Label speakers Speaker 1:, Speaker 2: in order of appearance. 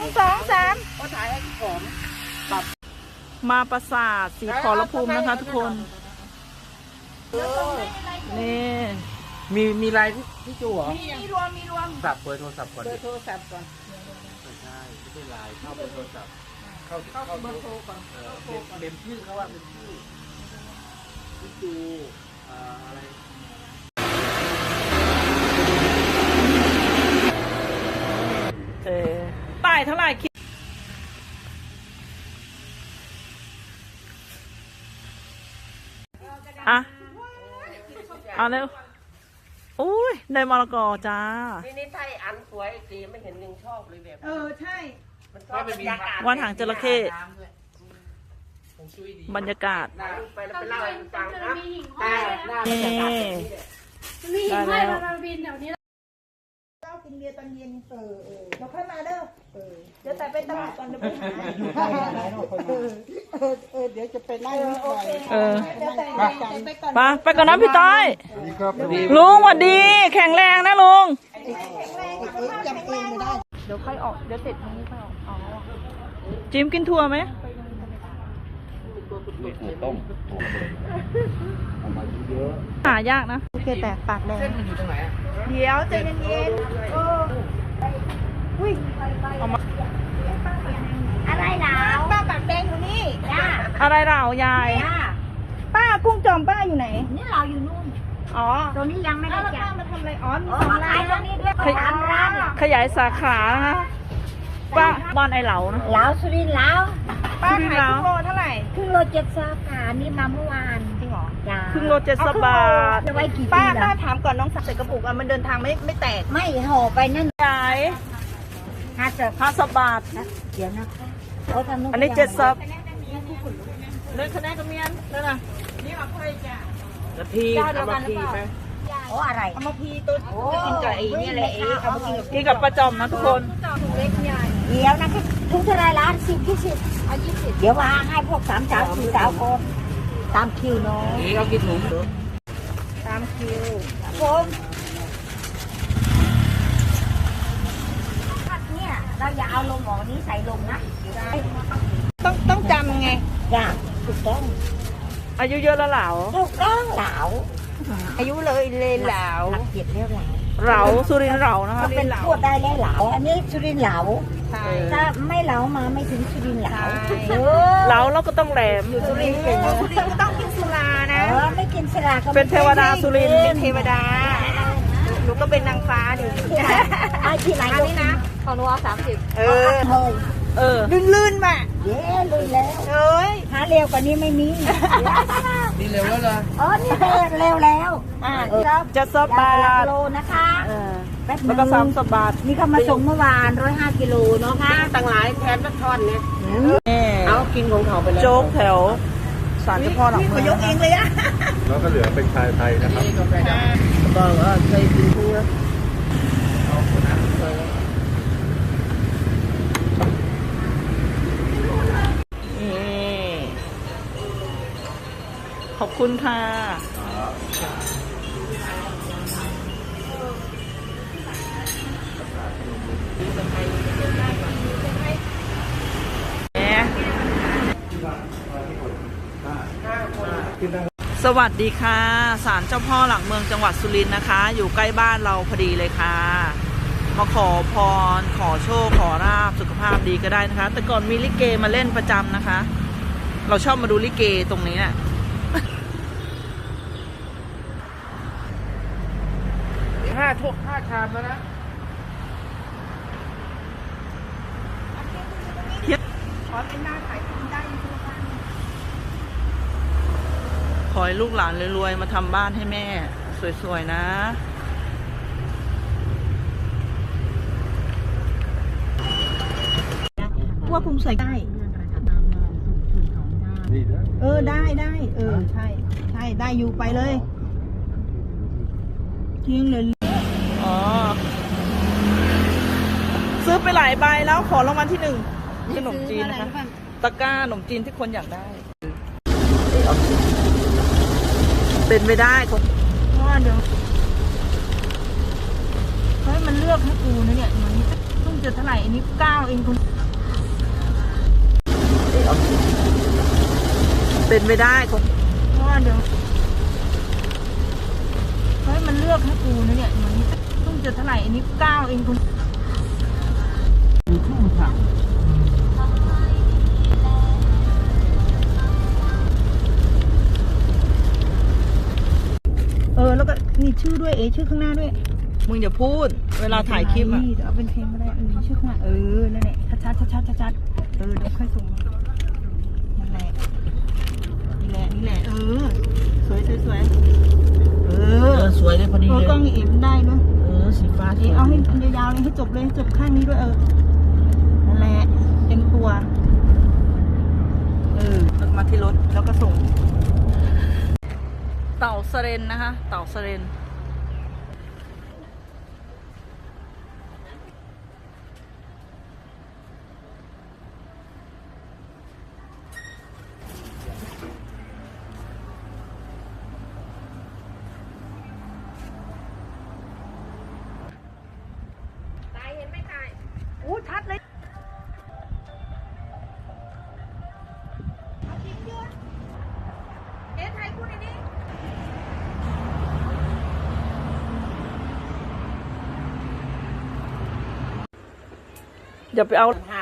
Speaker 1: สองสาม
Speaker 2: ก็ถ่ายให้ผม
Speaker 1: มาปราสาทสีขอรภูมินะคะทุกคน นี่
Speaker 3: มีมีไลน์พี่พี่จูเหรอ
Speaker 1: มีรวมมีรวม
Speaker 3: สับเบอร์โทรศัพท์ก่อน
Speaker 2: เบอ
Speaker 3: ดิ
Speaker 2: ร์โทรศัพท์ก่อน
Speaker 3: ไม่ใช่ไม่ใช่ไลน์เข้าเบอร์โทรศัพท์เข้า
Speaker 2: เข้า
Speaker 3: เข้า
Speaker 2: เบอร์โทรก่อน
Speaker 3: เออเป็นเป็นชื่อเขาว่าเป็นชื่อพี่จูอ่าอะไร
Speaker 1: เออป้าย เท่าไหร่คิดอะเอาเร็วอุ้ยได้มะละกอจ้า
Speaker 2: นี่นี่ไทยอันสวยสีไม่เห็นยังชอบเลยแบบ
Speaker 1: เออใช่
Speaker 2: มันชอบบรรยากาศ
Speaker 1: วันหางจระเข้
Speaker 3: ผมช่วยดี
Speaker 1: บรรยากาศ
Speaker 2: ถ่ายรูปไปแล้วไปเล่าให้ฟังนะ
Speaker 4: มีหิ่งห้อย
Speaker 2: หน้าบรรยากาศแบบนี้แหละ
Speaker 4: มีหิ่งห้อยมันมาบินแถวนี้
Speaker 5: เจ้ากินเบียร์ตอนเย็นเออเออเดี๋ยวค่อยมาเด้อเออเดี๋ยวแต่ไปตลาดก่อนเดี๋ยวไปหาเออเออเออเดี๋ยวจะไปไล่นิดหน่อย
Speaker 1: เออ
Speaker 5: เดี๋ยวแต่ไปก่อน
Speaker 1: ไปไปก่อนนะพี่ต้อยลุงสวัสดี แข็งแรงนะลุง
Speaker 5: จำเองไม่ได้
Speaker 1: เดี๋ยวค่อยออกเดี๋ยวเสร็จตรงนี้ค่อยออกอ๋อจิมกินถั่วไหม
Speaker 3: ต้ม
Speaker 1: หายากนะ
Speaker 5: โอเคแต่ปากแดง
Speaker 3: เส้นมันอยู่ตรงไหนอะ
Speaker 5: เดี๋ยวใจเย็นๆเอออุ้ย
Speaker 4: อะไรหนาว
Speaker 5: ป้าปากแดงอยู่นี่
Speaker 4: จ้า
Speaker 1: อะไรเรายาย
Speaker 4: จ้า
Speaker 5: ป้ากุ้งจอมป้าอยู่ไหน
Speaker 4: นี่เราอยู่นู่น
Speaker 1: อ๋อ
Speaker 4: ตรงนี้ยังไม่ได้
Speaker 5: แล้ว
Speaker 4: จั
Speaker 5: ป้า
Speaker 4: ด
Speaker 5: มาทำอะไรอ๋อมี
Speaker 4: โอ้
Speaker 5: สอง
Speaker 4: มา
Speaker 5: ร้า
Speaker 4: ขาย
Speaker 5: น
Speaker 4: ตรงนี้ด้วยสามร้านน่ะ
Speaker 1: ขยายสาขานะคะป้าบ้านไอเหลานะ
Speaker 4: ลาวสุรินทร์ลาว
Speaker 5: ป้าขายกุ้งโลเท่าไหร่
Speaker 4: ครึ่งโลเจ็ดสาขานี่มาเมื่อวานจริงเหรอจ้า
Speaker 1: ครึ่งโลเจ็ดสิบบาท
Speaker 4: จะไว้กี่
Speaker 5: ป้า
Speaker 4: ปี
Speaker 5: ป้า
Speaker 4: ล่ะ
Speaker 5: ถามก่อนน้องสักดิ์ใส่กระปุกอะมันเดินทางไม่ไม่แตก
Speaker 4: ไม่ห่อไปนั่น
Speaker 1: ยาย
Speaker 4: ห้าสิบ
Speaker 1: ห้าสิบบาท
Speaker 4: เดี๋ยวนะคะโอ้ทำ
Speaker 1: อันนี้เจ็ดสิบเดินคะแนนกับเมียนนั่นน่ะ
Speaker 3: นาทีเอามาทีไป
Speaker 4: โอ้อะไร
Speaker 5: เอามาพีตัวจะกินกับไอ้เนี่ยแหละไอ้เอามากินกับ
Speaker 1: กินกับประจอมนะทุกคน
Speaker 4: เดี๋ยวนะคะ ทุกเท่าไรร้านสิบยี่สิบเอายี่สิบเดี๋ยววางให้พวกสามสาวสี่สาวคนตามคิวเนาะ
Speaker 3: นี่เอากี่ถุง
Speaker 5: ตามคิว
Speaker 4: ผมเนี่ยเราอย่าเอาลงหมอนี้ใส่ลงนะ
Speaker 5: ต้องต้องจำไง
Speaker 4: อย่าถูกต้อง
Speaker 1: อายุเยอะแล้วเหลา
Speaker 4: ถูกต้องเหลา
Speaker 5: อายุเลยเลยเหลา
Speaker 4: หักเกียดเรียกเหลา
Speaker 1: เหลาสุรินทร์เหลานะคะ
Speaker 4: ก็เป็นพูดได้แล้วเหลาอันนี้สุรินทร์เหลา
Speaker 5: ใช่
Speaker 4: ถ้าไม่เหลามาไม่ถึงสุรินทร์เหลา
Speaker 5: ใช่
Speaker 4: เออ
Speaker 1: เหลาเราก็ต้องแหลม
Speaker 4: สุรินทร์เก่งนะ
Speaker 5: สุรินทร์ก็ต้องกินสุรานะ
Speaker 4: เออไม่กินสลากก็ไม่
Speaker 1: เป็นเทวดาสุรินทร์
Speaker 5: เป็นเทวดาหนูก็เป็นนางฟ้าดิ
Speaker 4: ไอ้ที่ไหน
Speaker 5: อันนี้นะ
Speaker 4: ของหนูเอาสามสิบ
Speaker 5: เออ
Speaker 4: เฮ้ย
Speaker 1: เออ
Speaker 5: ลื่นๆมา
Speaker 4: เย้ลุยแล้ว
Speaker 5: เอ้ย
Speaker 4: หาเร็วกว่านี้ไม่มี
Speaker 3: นี่เร็วแล้วเหรอ
Speaker 4: อ๋อนี่เร็วเร็วแล้วอ่าครับ
Speaker 1: เจ็ดสิบบา
Speaker 4: หลัก
Speaker 1: ท
Speaker 4: โลนะคะ
Speaker 1: เออ
Speaker 4: แป๊บนึ
Speaker 1: แล้ว
Speaker 4: ง
Speaker 1: ก็สามสิบบาท
Speaker 4: นี่เขามาส่งเมื่อวานร้อยห้ากิโลเนาะค่ะ
Speaker 2: ตั้งหลายแทนละท่อนเนี่ย
Speaker 1: นี่
Speaker 2: เอากินของเขาไปเลย
Speaker 1: โจ๊กแถวศาลเจ้าพ่อหลักเมือง
Speaker 5: ยกเองเลยอะ
Speaker 6: แล้วก็เหลือเป็นชายไทยนะครับ
Speaker 2: นี่กาแฟดำบอกว่าเคยกินทุกน
Speaker 1: คุณค่ะสวัสดีค่ะศาลเจ้าพ่อหลังเมืองจังหวัดสุรินทร์นะคะ อยู่ใกล้บ้านเราพอดีเลยค่ะ มาขอพร ขอโชค ขอราบสุขภาพดีก็ได้นะคะ แต่ก่อนมีลิเกมาเล่นประจำนะคะ เราชอบมาดูลิเกตรงนี้น่ะ
Speaker 3: ห้าทุกห้าชามแล้วนะ
Speaker 5: ขอเป็นหน้าขายกินได้ทุกวัน
Speaker 1: ขอให้ลูกหลานรวยๆ มาทำบ้านให้แม่ สวย ๆ นะ
Speaker 5: ว่าภูมิใส่ได้
Speaker 6: นี่นะ
Speaker 5: เออได้ได้ เออ ใช่ ใช่ ได้อยู่ไปเลย ทิ้งเลย
Speaker 1: อ๋อ ซื้อ ไปหลายใบแล้วขอรางวัลที่หนึ่งขนมจีนนะคะตะกร้าขนมจีนที่คนอยากได้ เป็นไม่ได้คน
Speaker 5: เพราะว่าเดี๋ยวเฮ้ยมันเลือกให้กูนะเนี่ยมันต้องจะเท่าไหร่อันนี้เก้าเองคุณ
Speaker 1: เป็นไปได้คง
Speaker 5: เพราะว่าเดี๋ยวเฮ้ยมันเลือกให้กูนะเนี่ยมันเพิ่งจะเท่าไหร่อันนี้เก้าเองคุณ
Speaker 3: มีช่องสั่ง
Speaker 5: เออแล้วก็มีชื่อด้วยเอชื่อข้างหน้าด้วย
Speaker 1: มึงอย่าพูด เวลาถ่ายคลิปอะ
Speaker 5: เดี๋ยวเอาเป็นเพลงก็ได้เออชื่อข้างหน้าเออนั่นแหละชัดชัดชัดชัดชัดๆเออเดี๋ยวค่อยส่งมานั่นแหละนี่แหละนี่แหละเออสวยสวยสวยเอ
Speaker 1: เอ
Speaker 5: อ
Speaker 1: อสวยเลยพอดี
Speaker 5: เออ
Speaker 1: เลย
Speaker 5: กล้องเอ็มได้ด้วย
Speaker 1: เออสีฟ้า
Speaker 5: เอเอาให้ยาวๆเลยให้จบเลยให้จบข้างนี้ด้วยเออนั่นแหละเตัวเออแล้วก็มาที่รถแล้วก็ส่ง
Speaker 1: เต่าสเรนนะคะ เต่าสเรน อย่าไปเอา
Speaker 2: ห้า